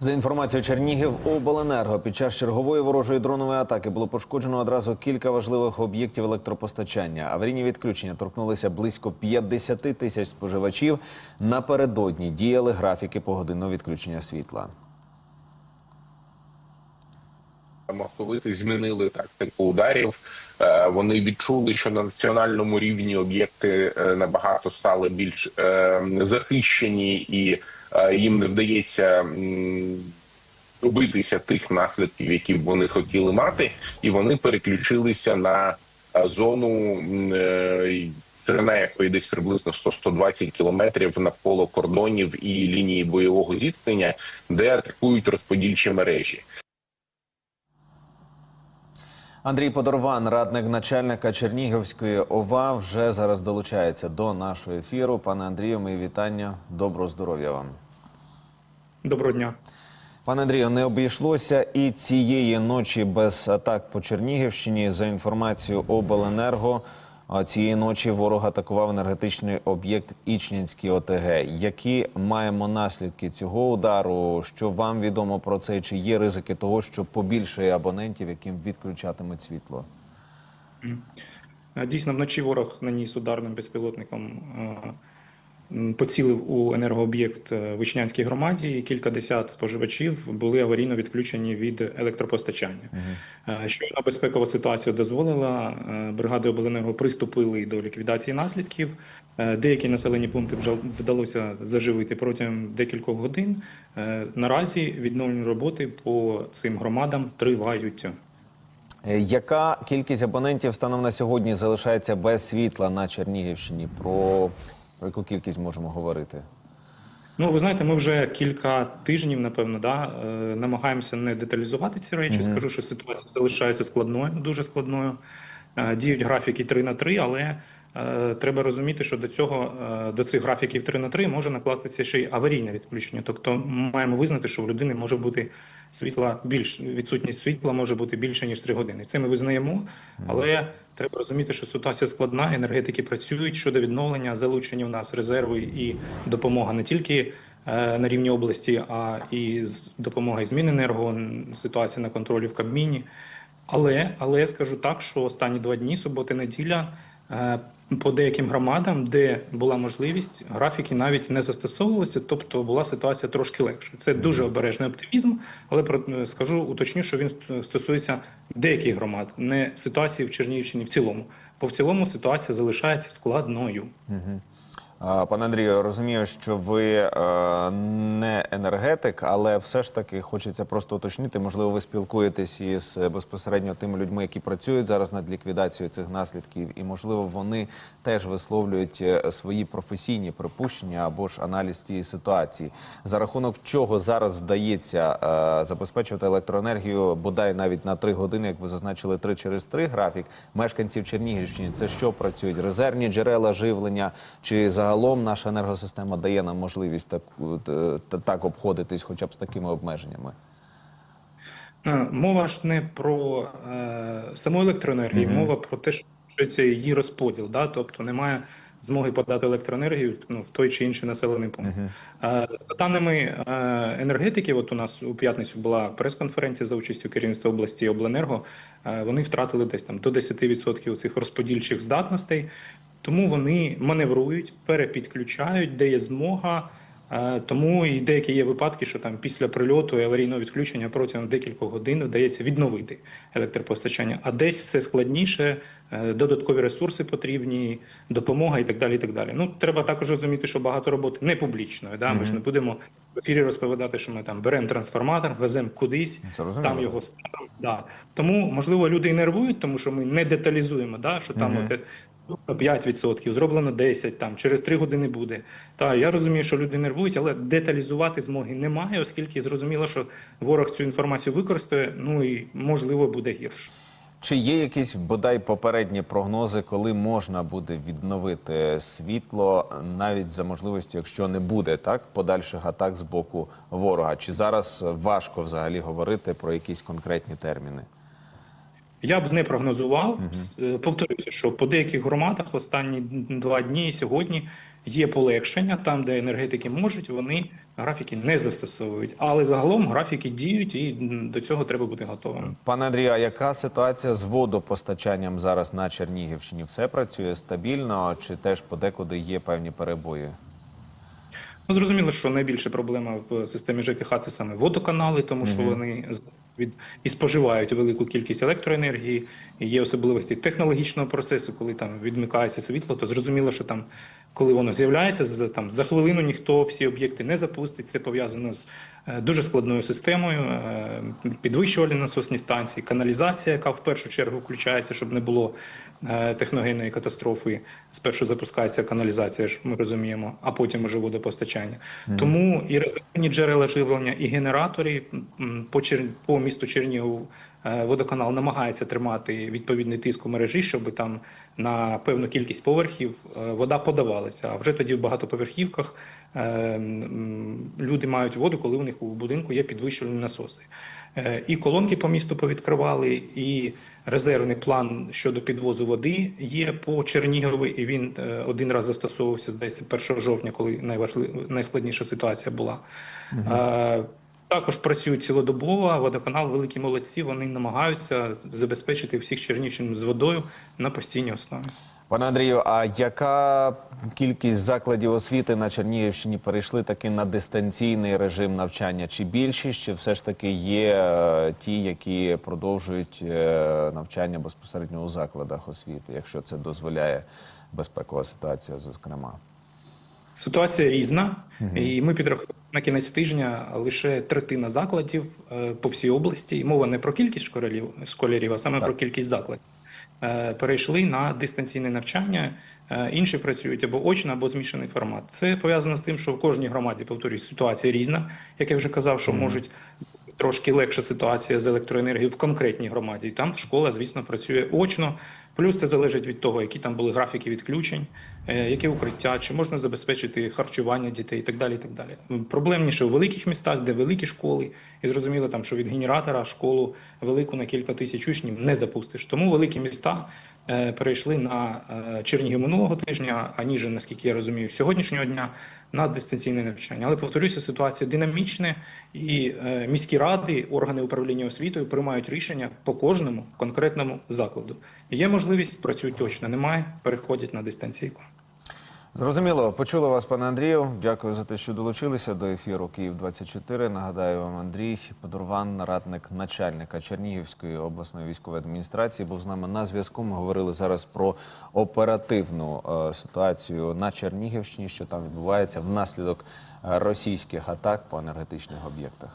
За інформацією Чернігів обленерго під час чергової ворожої дронової атаки було пошкоджено одразу кілька важливих об'єктів електропостачання. Аварійні відключення торкнулися близько 50 тисяч споживачів. Напередодні діяли графіки погодинного відключення світла. Московити змінили тактику ударів. Е, Вони відчули, що на національному рівні об'єкти е, набагато стали більш е, захищені, і їм не вдається добитися тих наслідків, які б вони хотіли мати, і вони переключилися на зону, ширина якої десь приблизно 100-120 кілометрів навколо кордонів і лінії бойового зіткнення, де атакують розподільчі мережі. Андрій Подорван, радник начальника Чернігівської ОВА, вже зараз долучається до нашого ефіру. Пане Андрію, мої вітання. Доброго здоров'я вам. Доброго дня. Пане Андрію, не обійшлося і цієї ночі без атак по Чернігівщині. За інформацією обленерго, цієї ночі ворог атакував енергетичний об'єкт Ічнянський ОТГ. Які маємо наслідки цього удару? Що вам відомо про це? Чи є ризики того, що побільшає абонентів, яким відключатимуть світло? Дійсно, вночі ворог наніс ударним безпілотником, е, поцілив у енергооб'єкт е, Вичнянській громаді. і Кілька десят споживачів були аварійно відключені від електропостачання. Е, Щойно безпекова ситуація дозволила, е, бригади обленерго приступили до ліквідації наслідків. Деякі населені пункти вже вдалося заживити протягом декількох годин. Наразі відновлені роботи по цим громадам тривають. Яка кількість абонентів станом на сьогодні залишається без світла на Чернігівщині? Про, про яку кількість можемо говорити? Ну, ви знаєте, ми вже кілька тижнів, напевно, да, е, намагаємося не деталізувати ці речі. Скажу, що ситуація залишається складною, дуже складною. Е, Діють графіки 3 на 3, але треба розуміти, що до цього е, до цих графіків 3 на 3 може накластися ще й аварійне відключення. Тобто маємо визнати, що в людини може бути світла більш відсутність світла може бути більше ніж 3 години. Це ми визнаємо, але треба розуміти, що ситуація складна. Енергетики працюють щодо відновлення, залучені в нас резерви і допомога не тільки е, на рівні області, а і з допомога із Міненерго, ситуація на контролі в Кабміні. Але, але я скажу так, що останні два дні, субота, неділя, е, по деяким громадам, де була можливість, графіки навіть не застосовувалися, тобто була ситуація трошки легше. Це дуже обережний оптимізм, але е, скажу, уточню, що він ст- стосується деяких громад, не ситуації в Чернігівщині в цілому. Бо в цілому ситуація залишається складною. А, Пане Андрію, розумію, що ви е, не енергетик, але все ж таки хочеться просто уточнити. Можливо, ви спілкуєтесь із е, безпосередньо тими людьми, які працюють зараз над ліквідацією цих наслідків, і можливо вони теж висловлюють е, свої професійні припущення або ж аналіз цієї ситуації, за рахунок чого зараз вдається забезпечувати електроенергію бодай навіть на три години, як ви зазначили, три через три графік мешканців Чернігівщини. Це що працюють? Резервні джерела живлення чи загалом наша енергосистема дає нам можливість так, е, так обходитись, хоча б з такими обмеженнями? Е, Мова ж не про е, саму електроенергію, мова про те, що це її розподіл, да? тобто немає змоги подати електроенергію ну, в той чи інший населений пункт. Е, за даними е, енергетиків, от у нас у п'ятницю була прес-конференція за участю керівництва області і обленерго. Е, вони втратили десь там до 10% цих розподільчих здатностей, тому вони маневрують, перепідключають, де є змога. Е, Тому і деякі є випадки, що там після прильоту і аварійного відключення протягом декількох годин вдається відновити електропостачання. А десь це складніше, е, додаткові ресурси потрібні, допомога і так далі. І так далі. Ну треба також розуміти, що багато роботи не публічної. Да? Ми ж не будемо в ефірі розповідати, що ми там беремо трансформатор, веземо кудись, Зрозуміло. там його. Да. Тому можливо люди і нервують, тому що ми не деталізуємо, да? що там от, Ну, 5%, зроблено 10, там через 3 години буде. Та я розумію, що люди нервують, але деталізувати змоги немає, оскільки зрозуміло, що ворог цю інформацію використає, ну і можливо буде гірше. Чи є якісь бодай попередні прогнози, коли можна буде відновити світло, навіть за можливістю, якщо не буде так подальших атак з боку ворога? Чи зараз важко взагалі говорити про якісь конкретні терміни? Я б не прогнозував. Е, Повторюся, що по деяких громадах останні два дні і сьогодні є полегшення. Там, де енергетики можуть, вони графіки не застосовують. Але загалом графіки діють, і до цього треба бути готовим. Пане Андрію, а яка ситуація з водопостачанням зараз на Чернігівщині? Все працює стабільно, чи теж подекуди є певні перебої? Ну, зрозуміло, що найбільша проблема в системі ЖКХ це саме водоканали, тому що вони від і споживають велику кількість електроенергії. Є особливості технологічного процесу, коли там відмикається світло, то зрозуміло, що там, коли воно з'являється, за там за хвилину ніхто всі об'єкти не запустить. Це пов'язано з е, дуже складною системою, е, підвищувальні насосні станції, каналізація, яка в першу чергу включається, щоб не було е, техногенної катастрофи. Спершу запускається каналізація, ж ми розуміємо, а потім уже водопостачання. Тому і резервні джерела живлення, і генератори по Чер... по місту Чернігів водоканал намагається тримати відповідний тиск у мережі, щоб там на певну кількість поверхів е, вода подавалася. А вже тоді в багатоповерхівках е, люди мають воду, коли у них у будинку є підвищувальні насоси. Е, І колонки по місту повідкривали, і резервний план щодо підвозу води є по Чернігову, і він е, один раз застосовувався, здається, 1 жовтня, коли найважли... найскладніша ситуація була. Е, Також працюють цілодобово, водоканал великі молодці. Вони намагаються забезпечити всіх чернівчин з водою на постійній основі. Пане Андрію, а яка кількість закладів освіти на Чернігівщині перейшли таки на дистанційний режим навчання? Чи більшість, чи все ж таки є е, ті, які продовжують е, навчання безпосередньо у закладах освіти, якщо це дозволяє безпекова ситуація, зокрема? Ситуація різна, і ми підрахували на кінець тижня лише третина закладів е, по всій області. І мова не про кількість школярів, школярів а саме про кількість закладів. е, Перейшли на дистанційне навчання. Е, Інші працюють або очно, або змішаний формат. Це пов'язано з тим, що в кожній громаді, повторюсь, ситуація різна. Як я вже казав, що можуть трошки легша ситуація з електроенергією в конкретній громаді. І там школа, звісно, працює очно. Плюс це залежить від того, які там були графіки відключень, е, яке укриття, чи можна забезпечити харчування дітей і так далі. І так далі. Проблемніше у великих містах, де великі школи, і зрозуміло, там, що від генератора школу велику на кілька тисяч учнів не запустиш. Тому великі міста е, перейшли на е, Чернігів минулого тижня, а ніже, наскільки я розумію, сьогоднішнього дня на дистанційне навчання. Але повторюся, ситуація динамічна, і міські ради, органи управління освітою приймають рішення по кожному конкретному закладу. Є можливість працюють точно, немає, переходять на дистанційку. Зрозуміло, почули вас, пане Андрію. Дякую за те, що долучилися до ефіру Київ 24 Нагадаю вам, Андрій Подорван, радник начальника Чернігівської обласної військової адміністрації, був з нами на зв'язку. Ми говорили зараз про оперативну е, ситуацію на Чернігівщині, що там відбувається внаслідок російських атак по енергетичних об'єктах.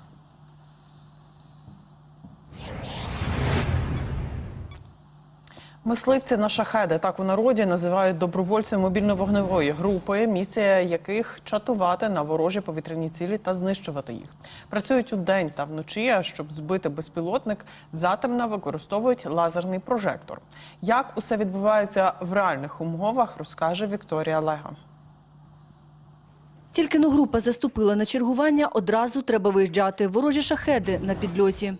Мисливці на шахеди так у народі називають добровольців мобільно-вогневої групи, місія яких чатувати на ворожі повітряні цілі та знищувати їх. Працюють у день та вночі. А щоб збити безпілотник, затемно використовують лазерний прожектор. Як усе відбувається в реальних умовах, розкаже Вікторія Лега. Тільки но група заступила на чергування, одразу треба виїжджати. Ворожі шахеди на підльоті.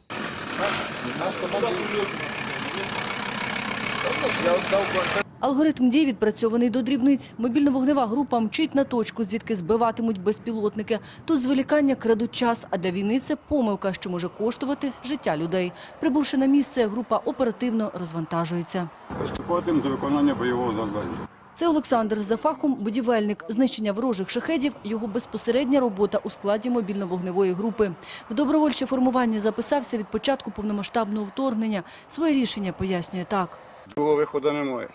Алгоритм дій відпрацьований до дрібниць. Мобільно-вогнева група мчить на точку, звідки збиватимуть безпілотники. Тут зволікання крадуть час, а для війни це помилка, що може коштувати життя людей. Прибувши на місце, група оперативно розвантажується. Приступатимемо до виконання бойового завдання. Це Олександр за фахом будівельник. Знищення ворожих шахедів – його безпосередня робота у складі мобільно-вогневої групи. В добровольче формування записався від початку повномасштабного вторгнення. Своє рішення пояснює так. Другого виходу немає.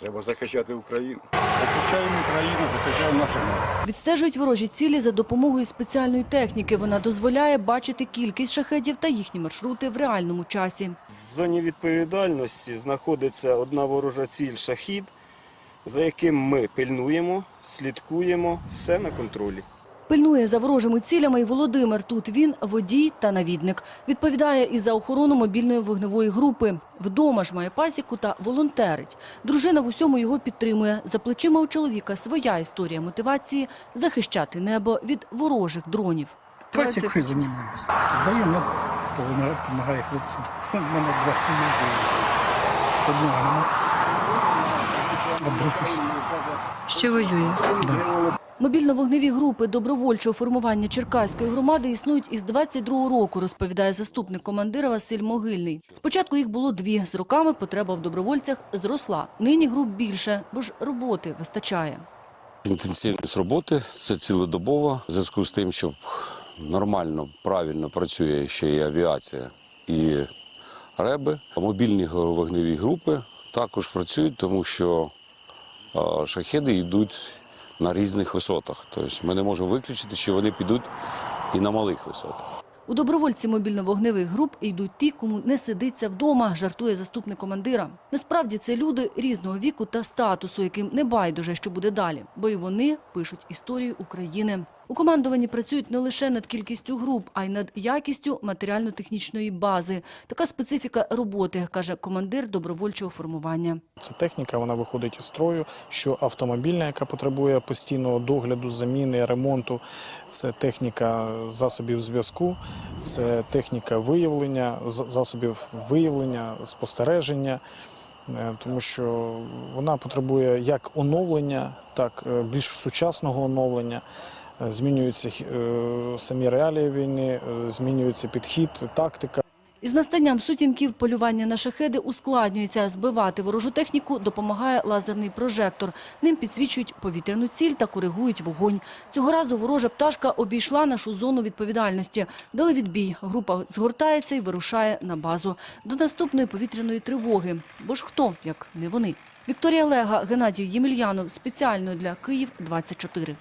Треба захищати Україну. Захищаємо Україну, захищаємо нашу мову. Відстежують ворожі цілі за допомогою спеціальної техніки. Вона дозволяє бачити кількість шахедів та їхні маршрути в реальному часі. В зоні відповідальності знаходиться одна ворожа ціль шахід, за яким ми пильнуємо, слідкуємо, все на контролі. Пильнує за ворожими цілями і Володимир. Тут він водій та навідник. Відповідає і за охорону мобільної вогневої групи. Вдома ж має пасіку та волонтерить. Дружина в усьому його підтримує. За плечима у чоловіка своя історія мотивації захищати небо від ворожих дронів. Пасікою займаюся. Здаю, ну, допомагаю хлопцям. У мене два сини були. Одного нема. А другий ще. Ще воює. Да. Мобільно-вогневі групи добровольчого формування Черкаської громади існують із 22-го року, розповідає заступник командира Василь Могильний. Спочатку їх було дві. З роками потреба в добровольцях зросла. Нині груп більше, бо ж роботи вистачає. Інтенсивність роботи це цілодобово. В зв'язку з тим, що нормально, правильно працює ще і авіація, і реби. Мобільні вогневі групи також працюють, тому що шахеди йдуть на різних висотах. Тобто ми не можемо виключити, що вони підуть і на малих висотах. У добровольці мобільно-вогневих груп йдуть ті, кому не сидиться вдома, жартує заступник командира. Насправді це люди різного віку та статусу, яким не байдуже, що буде далі, бо і вони пишуть історію України. У командуванні працюють не лише над кількістю груп, а й над якістю матеріально-технічної бази. Така специфіка роботи, каже командир добровольчого формування. Це техніка, вона виходить із строю, що автомобільна, яка потребує постійного догляду, заміни, ремонту. Це техніка засобів зв'язку, це техніка виявлення, засобів виявлення, спостереження, Е, тому що вона потребує як оновлення, так е, більш сучасного оновлення. Е, Змінюються е, самі реалії війни, е, змінюється підхід, тактика. Із настанням сутінків полювання на шахеди ускладнюється. Збивати ворожу техніку допомагає лазерний прожектор. Ним підсвічують повітряну ціль та коригують вогонь. Цього разу ворожа пташка обійшла нашу зону відповідальності. Дали відбій. Група згортається і вирушає на базу. До наступної повітряної тривоги. Бо ж хто, як не вони. Вікторія Лега, Геннадій Ємельянов. Спеціально для Київ 24.